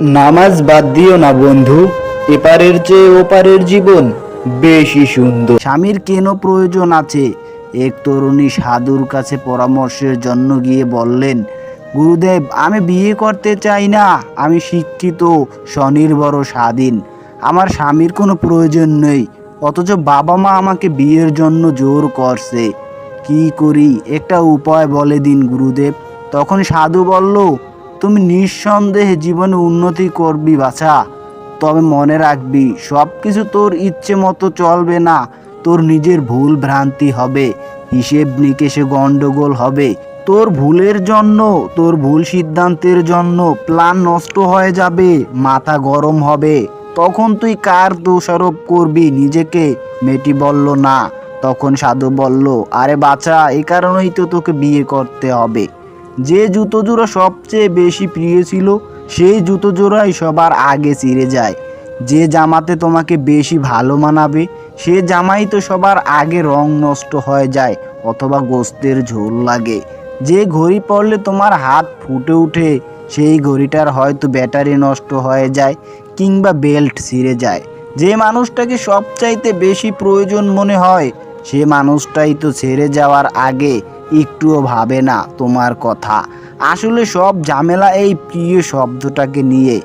নামাজ বাদ দিও না বন্ধু, এপারের চেয়ে ওপারের জীবন বেশি সুন্দর। স্বামীর কেন প্রয়োজন আছে? এক তরুণী সাধুর কাছে পরামর্শের জন্য গিয়ে বললেন, গুরুদেব, আমি বিয়ে করতে চাই না, আমি শিক্ষিত, স্বনির্ভর, স্বাধীন। আমার স্বামীর কোনো প্রয়োজন নেই, অথচ বাবা মা আমাকে বিয়ের জন্য জোর করছে। কি করি? একটা উপায় বলে দিন গুরুদেব। তখন সাধু বলল তুমি নিঃসন্দেহে জীবনে উন্নতি করবি বাছা। তবে মনে রাখবি সব কিছু তোর ইচ্ছে মতো চলবে না। তোর নিজের ভুল ভ্রান্তি হবে, হিসেব নিকেশে গন্ডগোল হবে। তোর ভুলের জন্য, তোর ভুল সিদ্ধান্তের জন্য প্ল্যান নষ্ট হয়ে যাবে, মাথা গরম হবে। তখন তুই কার দোষারোপ করবি নিজেকে? মেয়েটি বলল, না। তখন সাধু বলল, আরে বাচ্চা এই কারণেই তো তোকে বিয়ে করতে হবে। যে জুতো জোড়া সবচেয়ে বেশি প্রিয় ছিল, সেই জুতো জোড়াই সবার আগে চিরে যায়। যে জামাতে তোমাকে বেশি ভালো মানাবে, সে জামাই তো সবার আগে রং নষ্ট হয়ে যায় অথবা গোস্তের ঝোল লাগে। যে ঘড়ি পড়লে তোমার হাত ফুটে উঠে সেই ঘড়িটার হয়তো ব্যাটারি নষ্ট হয়ে যায় কিংবা বেল্ট ছিঁড়ে যায়। যে মানুষটাকে সবচাইতে বেশি প্রয়োজন মনে হয়, সে মানুষটাই তো ছেড়ে যাওয়ার আগে একটুও ভাবে না তোমার কথা। আসলে সব ঝামেলা এই প্রিয় শব্দটাকে নিয়ে।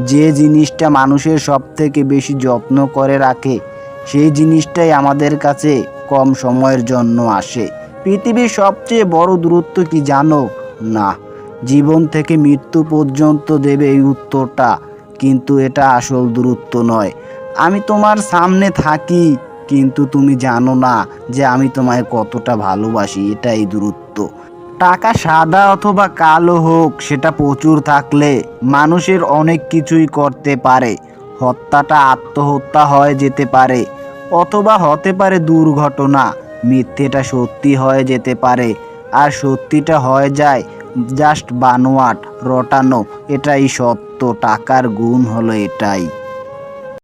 যে জিনিসটা মানুষের সব থেকে বেশি যত্ন করে রাখে, সেই জিনিসটাই আমাদের কাছে কম সময়ের জন্য আসে। পৃথিবীর সবচেয়ে বড় দূরত্ব কি জানো? না। জীবন থেকে মৃত্যু পর্যন্ত দেবে এই উত্তরটা, কিন্তু এটা আসল দূরত্ব নয়। আমি তোমার সামনে থাকি। কিন্তু তুমি জানো না যে আমি তোমায় কতটা ভালোবাসি, এটাই দূরত্ব। টাকা সাদা অথবা কালো হোক, সেটা প্রচুর থাকলে মানুষের অনেক কিছুই করতে পারে। হত্যাটা আত্মহত্যা হয়ে যেতে পারে, অথবা হতে পারে দুর্ঘটনা। মিথ্যেটা সত্যি হয়ে যেতে পারে, আর সত্যিটা হয়ে যায় জাস্ট বানোয়াট, রটানো। এটাই সত্য, টাকার গুণ হলো এটাই।